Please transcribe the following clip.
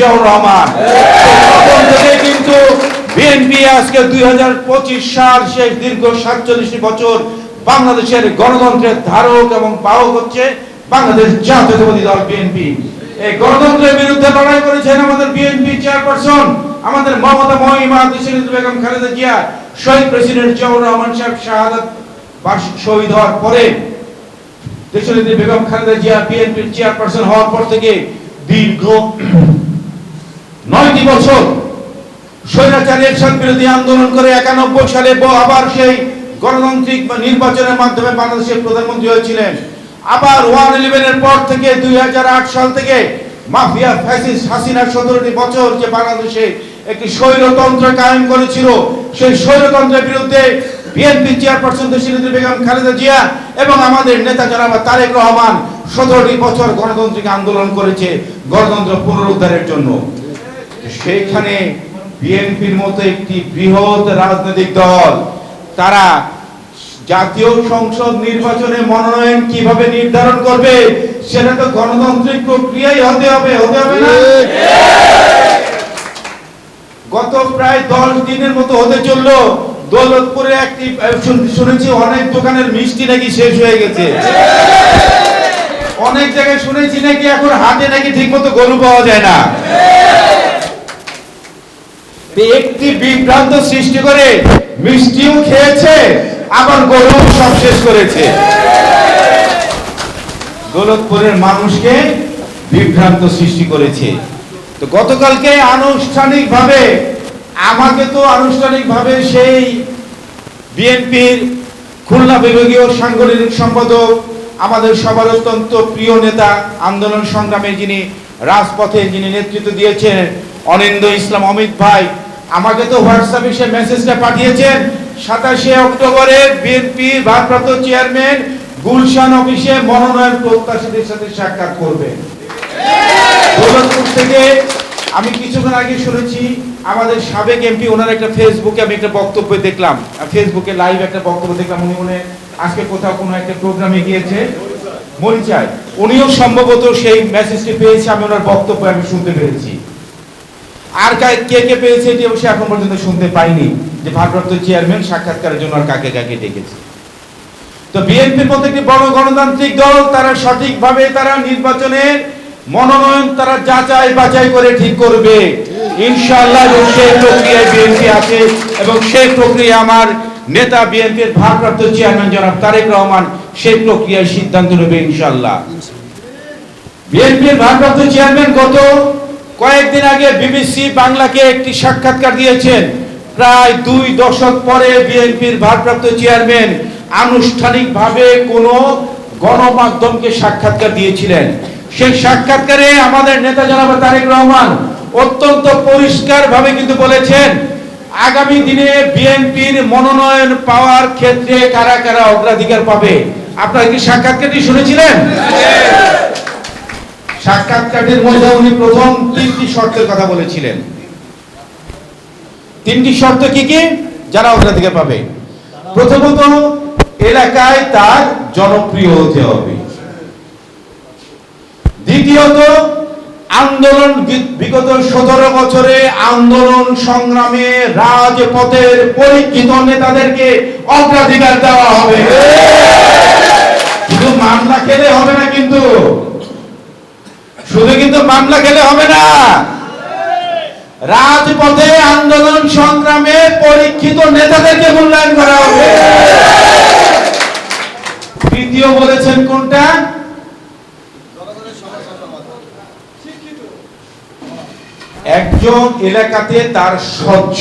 জিয়াউর রহমান। তখন থেকে কিন্তু বিএনপি আজকে দুই সাল শেষ দীর্ঘ সাতচল্লিশ বছর বাংলাদেশের গণতন্ত্রের ধারক এবং বাহক হচ্ছে বাংলাদেশ জাতীয়তাবাদী দল বিএনপি। এই গণতন্ত্রের বিরুদ্ধে লড়াই করেছেন আমাদের বিএনপি চেয়ারপারসন, আমাদের মমতা মহিমা দেশের বেগম, খালেদা জিয়া, শহীদ প্রেসিডেন্ট জিয়াউর রহমান সাহেব শাহাদাত শহীদ হওয়ার পরে দেশনেত্রী বেগম, খালেদা জিয়া বিএনপির চেয়ারপারসন হওয়ার পর থেকে দীর্ঘ নয়টি বছর স্বৈরাচারী এরশাদ বিরোধী আন্দোলন করে একানব্বই সালে আবার সেই গণতান্ত্রিক নির্বাচনের মাধ্যমে বাংলাদেশের প্রধানমন্ত্রী হয়েছিলেন। আবার ওয়ান ইলেভেনের পর থেকে দুই হাজার আট সাল থেকে মাফিয়া ফ্যাসিস্ট হাসিনা সতেরোটি বছর যে বাংলাদেশে একটি স্বৈরতন্ত্র কায়েম করেছিল, সেই স্বৈরতন্ত্রের বিরুদ্ধে বিএনপি চেয়ারপারসন দেশনেত্রী বেগম খালেদা জিয়া এবং আমাদের নেতা জনাব তারেক রহমান সতেরোটি বছর গণতান্ত্রিক আন্দোলন করেছে গণতন্ত্র পুনরুদ্ধারের জন্য। সেইখানে বিএনপির মতো একটি বৃহৎ রাজনৈতিক দল, তারা জাতীয় সংসদ নির্বাচনে মনোনয়ন কীভাবে নির্ধারণ করবে, সেটা তো গণতান্ত্রিক প্রক্রিয়াই হতে হবে হতে হবে না? গত প্রায় দশ দিনের মতো হতে চলল। দৌলতপুরে একটি শুনেছি অনেক দোকানের মিষ্টি নাকি শেষ হয়ে গেছে। অনেক জায়গায় শুনেছি নাকি এখন হাটে নাকি ঠিক মতো গরু পাওয়া যায় না। একটি বিভ্রান্ত সৃষ্টি করে মিষ্টিও খেয়েছে, আবার গরু সব শেষ করেছে। দৌলতপুরের মানুষকে বিভ্রান্ত সৃষ্টি করেছে। তো গতকালকে আনুষ্ঠানিকভাবে, আমাকে তো আনুষ্ঠানিকভাবে সেই বিএনপির খুলনা বিভাগীয় সাংগঠনিক সম্পাদক, আমাদের সবার অত্যন্ত প্রিয় নেতা, আন্দোলন সংগ্রামে যিনি রাজপথে যিনি নেতৃত্ব দিয়েছেন অনিন্দ ইসলাম অমিত ভাই আমাকে তো হোয়াটসঅ্যাপে সে মেসেজটা পাঠিয়েছেন। সাতাশে অক্টোবরে বিএনপির ভারপ্রাপ্ত চেয়ারম্যান গুলশান অফিসে মনোনয়ন প্রত্যাশীদের সাথে সাক্ষাৎ করবেন দৌলতপুর থেকে আমি কিছুক্ষণ আগে শুনেছি, আমাদের সাবেক এমপি, ওনার একটা ফেসবুকে আমি একটা বক্তব্য দেখলাম। ফেসবুকে লাইভ একটা বক্তব্য দেখলাম, উনি মনে আজকে কোথাও কোনো একটা প্রোগ্রামে গিয়েছে। মরিচায়, উনিও সম্ভবত সেই মেসেজটি পেয়েছে, আমি ওনার বক্তব্য আমি শুনতে পেরেছি। আর কা- কে পেয়েছে এটি অবশ্যই এখন পর্যন্ত শুনতে পাইনি যে ভারপ্রাপ্ত চেয়ারম্যান সাক্ষাৎকারের জন্য আর কাকে কাকে ডেকেছে। তো বিএনপির মতো একটি বড় গণতান্ত্রিক দল, তারা সঠিকভাবে তারা নির্বাচনের মনোনয়ন তারা যাচাই বাছাই করে ঠিক করবে। ইনশাআল্লাহ এবং সেই প্রক্রিয়ায় বিএনপি আছে এবং সেই প্রক্রিয়া আমার নেতা বিএনপির ভারপ্রাপ্ত চেয়ারম্যান জনাব তারেক রহমান সেই প্রক্রিয়ায় সিদ্ধান্ত নেবে ইনশাআল্লাহ। বিএনপির ভারপ্রাপ্ত চেয়ারম্যান গত কয়েকদিন আগে বিবিসি বাংলাকে একটি সাক্ষাৎকার দিয়েছেন। প্রায় দুই দশক পরে বিএনপির ভারপ্রাপ্ত চেয়ারম্যান আনুষ্ঠানিকভাবে কোনো গণমাধ্যমকে সাক্ষাৎকার দিয়েছিলেন। সেই সাক্ষাৎকারে আমাদের নেতা জনাব তারেক রহমান অত্যন্ত পরিষ্কারভাবে কিন্তু বলেছেন, আগামী দিনে বিএনপির মনোনয়ন পাওয়ার ক্ষেত্রে কারা কারা অগ্রাধিকার পাবে। আপনারা কি সাক্ষাৎকারটি শুনেছিলেন? সাক্ষাৎকারের মধ্যে উনি প্রথম তিনটি শর্তের কথা বলেছিলেন। তিনটি শর্ত কি কি? যারা অগ্রাধিকার পাবে। প্রথমত, এলাকায় তার জনপ্রিয় হতে হবে। দ্বিতীয়ত, আন্দোলন বিগত সতেরো বছরে আন্দোলন সংগ্রামে রাজপথের পরীক্ষিত নেতাদেরকে অগ্রাধিকার দেওয়া হবে। শুধু মামলা শুধু কিন্তু মামলা খেলে হবে না। রাজপথে আন্দোলন সংগ্রামে পরীক্ষিত নেতাদেরকে মূল্যায়ন করা হবে। তৃতীয় বলেছেন কোনটা? একজন এলাকাতে তার স্বচ্ছ